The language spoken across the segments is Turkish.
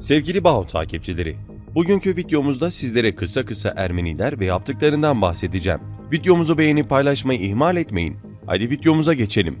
Sevgili Bao takipçileri, bugünkü videomuzda sizlere kısa kısa Ermeniler ve yaptıklarından bahsedeceğim. Videomuzu beğenip paylaşmayı ihmal etmeyin. Hadi videomuza geçelim.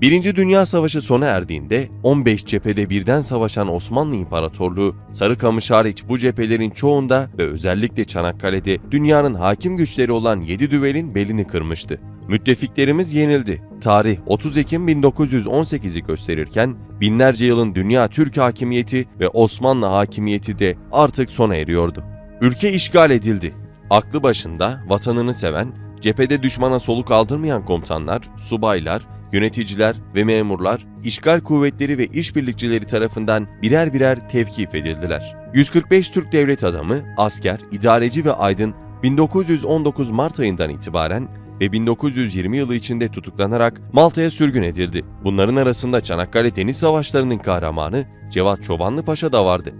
Birinci Dünya Savaşı sona erdiğinde 15 cephede birden savaşan Osmanlı İmparatorluğu, Sarıkamış hariç bu cephelerin çoğunda ve özellikle Çanakkale'de dünyanın hakim güçleri olan 7 düvelin belini kırmıştı. Müttefiklerimiz yenildi. Tarih 30 Ekim 1918'i gösterirken binlerce yılın dünya Türk hakimiyeti ve Osmanlı hakimiyeti de artık sona eriyordu. Ülke işgal edildi. Aklı başında, vatanını seven, cephede düşmana soluk aldırmayan komutanlar, subaylar, yöneticiler ve memurlar işgal kuvvetleri ve işbirlikçileri tarafından birer birer tevkif edildiler. 145 Türk devlet adamı, asker, idareci ve aydın 1919 Mart ayından itibaren ve 1920 yılı içinde tutuklanarak Malta'ya sürgün edildi. Bunların arasında Çanakkale Deniz Savaşları'nın kahramanı Cevat Çobanlı Paşa da vardı.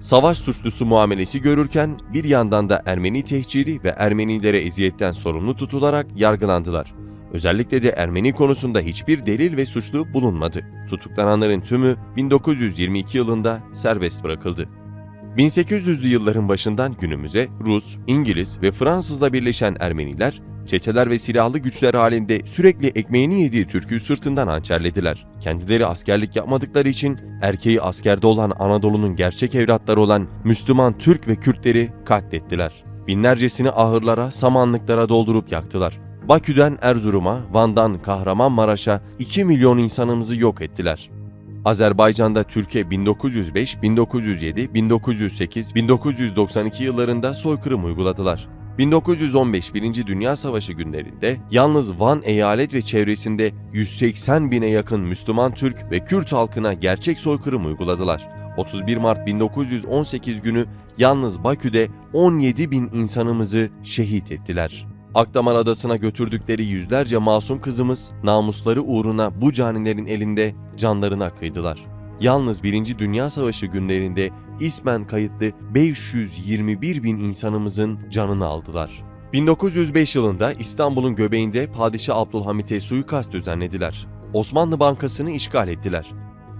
Savaş suçlusu muamelesi görürken bir yandan da Ermeni tehciri ve Ermenilere eziyetten sorumlu tutularak yargılandılar. Özellikle de Ermeni konusunda hiçbir delil ve suçlu bulunmadı. Tutuklananların tümü 1922 yılında serbest bırakıldı. 1800'lü yılların başından günümüze Rus, İngiliz ve Fransızla birleşen Ermeniler, çeteler ve silahlı güçler halinde sürekli ekmeğini yediği Türk'ü sırtından hançerlediler. Kendileri askerlik yapmadıkları için erkeği askerde olan Anadolu'nun gerçek evlatları olan Müslüman Türk ve Kürtleri katlettiler. Binlercesini ahırlara, samanlıklara doldurup yaktılar. Bakü'den Erzurum'a, Van'dan Kahramanmaraş'a 2 milyon insanımızı yok ettiler. Azerbaycan'da Türkiye 1905, 1907, 1908, 1992 yıllarında soykırım uyguladılar. 1915 Birinci Dünya Savaşı günlerinde yalnız Van eyalet ve çevresinde 180 bine yakın Müslüman Türk ve Kürt halkına gerçek soykırım uyguladılar. 31 Mart 1918 günü yalnız Bakü'de 17 bin insanımızı şehit ettiler. Akdamar Adası'na götürdükleri yüzlerce masum kızımız namusları uğruna bu canilerin elinde canlarına kıydılar. Yalnız 1. Dünya Savaşı günlerinde ismen kayıtlı 521 bin insanımızın canını aldılar. 1905 yılında İstanbul'un göbeğinde Padişah Abdülhamit'e suikast düzenlediler. Osmanlı Bankası'nı işgal ettiler.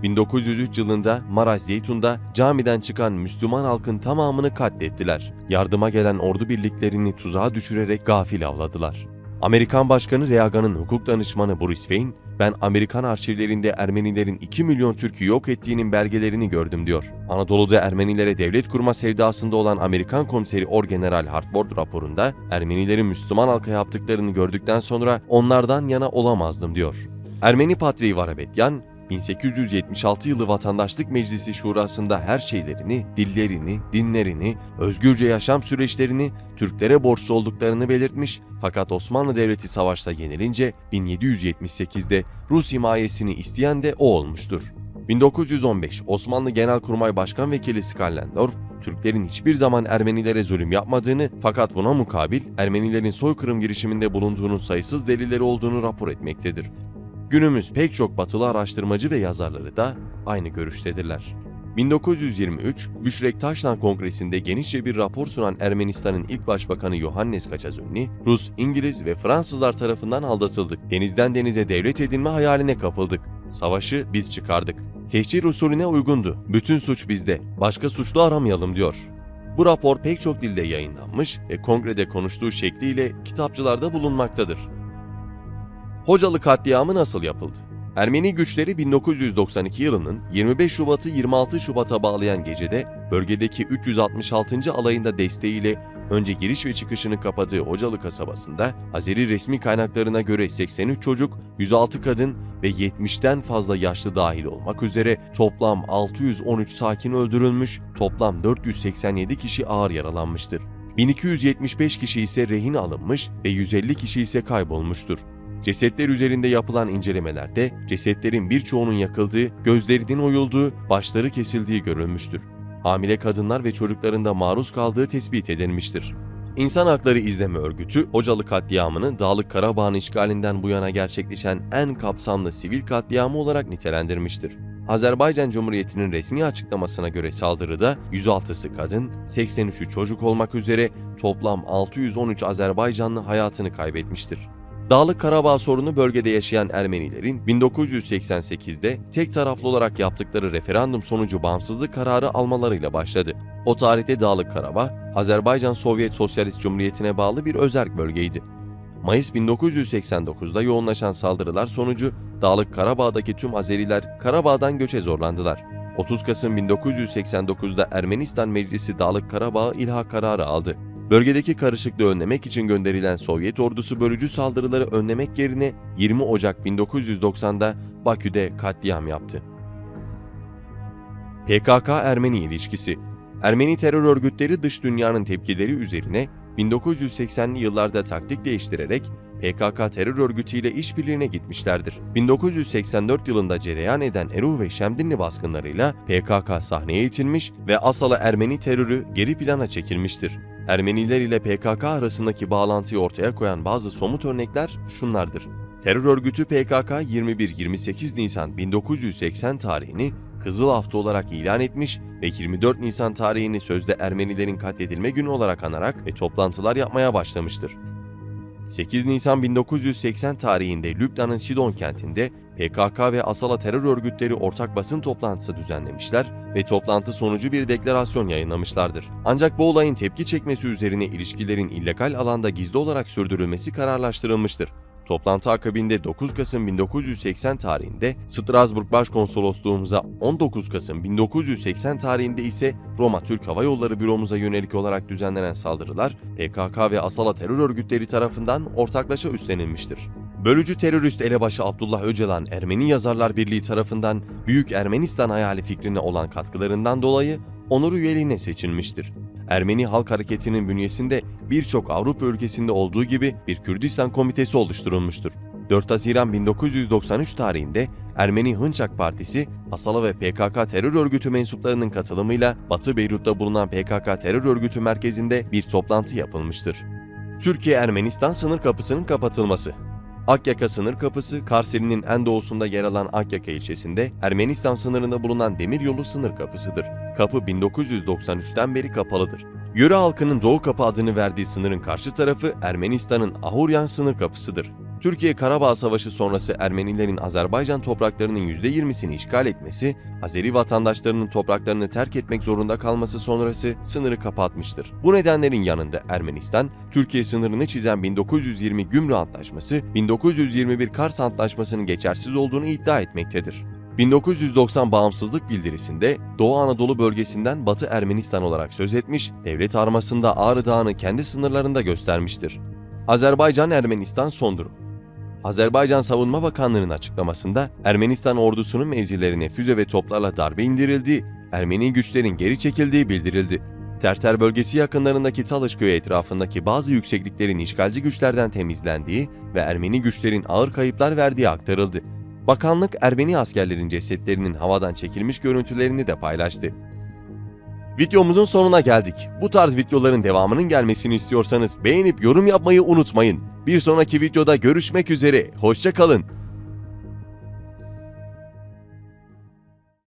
1903 yılında Maraş Zeytun'da camiden çıkan Müslüman halkın tamamını katlettiler. Yardıma gelen ordu birliklerini tuzağa düşürerek gafil avladılar. Amerikan Başkanı Reagan'ın hukuk danışmanı Boris Fein, ben Amerikan arşivlerinde Ermenilerin 2 milyon Türk'ü yok ettiğinin belgelerini gördüm diyor. Anadolu'da Ermenilere devlet kurma sevdasında olan Amerikan komiseri Orgeneral Hartford raporunda Ermenilerin Müslüman halka yaptıklarını gördükten sonra onlardan yana olamazdım diyor. Ermeni Patriği Varabetyan, 1876 yılı Vatandaşlık Meclisi Şurası'nda her şeylerini, dillerini, dinlerini, özgürce yaşam süreçlerini Türklere borçlu olduklarını belirtmiş fakat Osmanlı Devleti savaşta yenilince 1778'de Rus himayesini isteyen de o olmuştur. 1915 Osmanlı Genelkurmay Başkan Vekili Skallendorf, Türklerin hiçbir zaman Ermenilere zulüm yapmadığını fakat buna mukabil Ermenilerin soykırım girişiminde bulunduğunun sayısız delilleri olduğunu rapor etmektedir. Günümüz pek çok batılı araştırmacı ve yazarları da aynı görüştedirler. 1923 Büşrek Taşlan Kongresi'nde genişçe bir rapor sunan Ermenistan'ın ilk başbakanı Yohannes Kaçazönli, Rus, İngiliz ve Fransızlar tarafından aldatıldık. Denizden denize devlet edinme hayaline kapıldık. Savaşı biz çıkardık. Tehcir usulüne uygundu. Bütün suç bizde. Başka suçlu aramayalım diyor. Bu rapor pek çok dilde yayınlanmış ve kongrede konuştuğu şekliyle kitapçılarda bulunmaktadır. Hocalı katliamı nasıl yapıldı? Ermeni güçleri 1992 yılının 25 Şubat'ı 26 Şubat'a bağlayan gecede bölgedeki 366. alayında desteğiyle önce giriş ve çıkışını kapadığı Hocalı kasabasında Azeri resmi kaynaklarına göre 83 çocuk, 106 kadın ve 70'ten fazla yaşlı dahil olmak üzere toplam 613 sakin öldürülmüş, toplam 487 kişi ağır yaralanmıştır. 1275 kişi ise rehin alınmış ve 150 kişi ise kaybolmuştur. Cesetler üzerinde yapılan incelemelerde cesetlerin birçoğunun yakıldığı, gözlerinin oyulduğu, başları kesildiği görülmüştür. Hamile kadınlar ve çocukların da maruz kaldığı tespit edilmiştir. İnsan Hakları İzleme Örgütü, Hocalı katliamını Dağlık Karabağ'ın işgalinden bu yana gerçekleşen en kapsamlı sivil katliamı olarak nitelendirmiştir. Azerbaycan Cumhuriyeti'nin resmi açıklamasına göre saldırıda 106'sı kadın, 83'ü çocuk olmak üzere toplam 613 Azerbaycanlı hayatını kaybetmiştir. Dağlık Karabağ sorunu bölgede yaşayan Ermenilerin 1988'de tek taraflı olarak yaptıkları referandum sonucu bağımsızlık kararı almalarıyla başladı. O tarihte Dağlık Karabağ, Azerbaycan Sovyet Sosyalist Cumhuriyeti'ne bağlı bir özerk bölgeydi. Mayıs 1989'da yoğunlaşan saldırılar sonucu Dağlık Karabağ'daki tüm Azeriler Karabağ'dan göçe zorlandılar. 30 Kasım 1989'da Ermenistan Meclisi Dağlık Karabağ'ı ilha kararı aldı. Bölgedeki karışıklığı önlemek için gönderilen Sovyet ordusu bölücü saldırıları önlemek yerine 20 Ocak 1990'da Bakü'de katliam yaptı. PKK-Ermeni ilişkisi Ermeni terör örgütleri dış dünyanın tepkileri üzerine 1980'li yıllarda taktik değiştirerek PKK terör örgütüyle işbirliğine gitmişlerdir. 1984 yılında cereyan eden Eruh ve Şemdinli baskınlarıyla PKK sahneye itilmiş ve Asalı Ermeni terörü geri plana çekilmiştir. Ermeniler ile PKK arasındaki bağlantıyı ortaya koyan bazı somut örnekler şunlardır. Terör örgütü PKK 21-28 Nisan 1980 tarihini Kızıl Hafta olarak ilan etmiş ve 24 Nisan tarihini sözde Ermenilerin katledilme günü olarak anarak ve toplantılar yapmaya başlamıştır. 8 Nisan 1980 tarihinde Lübnan'ın Sidon kentinde PKK ve Asala terör örgütleri ortak basın toplantısı düzenlemişler ve toplantı sonucu bir deklarasyon yayınlamışlardır. Ancak bu olayın tepki çekmesi üzerine ilişkilerin illegal alanda gizli olarak sürdürülmesi kararlaştırılmıştır. Toplantı akabinde 9 Kasım 1980 tarihinde Strasbourg Başkonsolosluğumuza, 19 Kasım 1980 tarihinde ise Roma Türk Hava Yolları Büromuza yönelik olarak düzenlenen saldırılar PKK ve Asala terör örgütleri tarafından ortaklaşa üstlenilmiştir. Bölücü terörist elebaşı Abdullah Öcalan Ermeni Yazarlar Birliği tarafından Büyük Ermenistan hayali fikrine olan katkılarından dolayı onur üyeliğine seçilmiştir. Ermeni Halk Hareketi'nin bünyesinde birçok Avrupa ülkesinde olduğu gibi bir Kürdistan Komitesi oluşturulmuştur. 4 Haziran 1993 tarihinde Ermeni Hınçak Partisi, Asala ve PKK terör örgütü mensuplarının katılımıyla Batı Beyrut'ta bulunan PKK terör örgütü merkezinde bir toplantı yapılmıştır. Türkiye-Ermenistan sınır kapısının kapatılması Akyaka sınır kapısı, Karseri'nin en doğusunda yer alan Akyaka ilçesinde Ermenistan sınırında bulunan demiryolu sınır kapısıdır. Kapı 1993'ten beri kapalıdır. Yöre halkının Doğu Kapı adını verdiği sınırın karşı tarafı Ermenistan'ın Ahuryan sınır kapısıdır. Türkiye Karabağ Savaşı sonrası Ermenilerin Azerbaycan topraklarının %20'sini işgal etmesi, Azeri vatandaşlarının topraklarını terk etmek zorunda kalması sonrası sınırı kapatmıştır. Bu nedenlerin yanında Ermenistan, Türkiye sınırını çizen 1920 Gümrü Antlaşması, 1921 Kars Antlaşması'nın geçersiz olduğunu iddia etmektedir. 1990 bağımsızlık bildirisinde Doğu Anadolu bölgesinden Batı Ermenistan olarak söz etmiş, devlet armasında Ağrı Dağı'nı kendi sınırlarında göstermiştir. Azerbaycan-Ermenistan son durum Azerbaycan Savunma Bakanlığı'nın açıklamasında Ermenistan ordusunun mevzilerine füze ve toplarla darbe indirildiği, Ermeni güçlerin geri çekildiği bildirildi. Terter bölgesi yakınlarındaki Talış köyü etrafındaki bazı yüksekliklerin işgalci güçlerden temizlendiği ve Ermeni güçlerin ağır kayıplar verdiği aktarıldı. Bakanlık Ermeni askerlerin cesetlerinin havadan çekilmiş görüntülerini de paylaştı. Videomuzun sonuna geldik. Bu tarz videoların devamının gelmesini istiyorsanız beğenip yorum yapmayı unutmayın. Bir sonraki videoda görüşmek üzere. Hoşça kalın.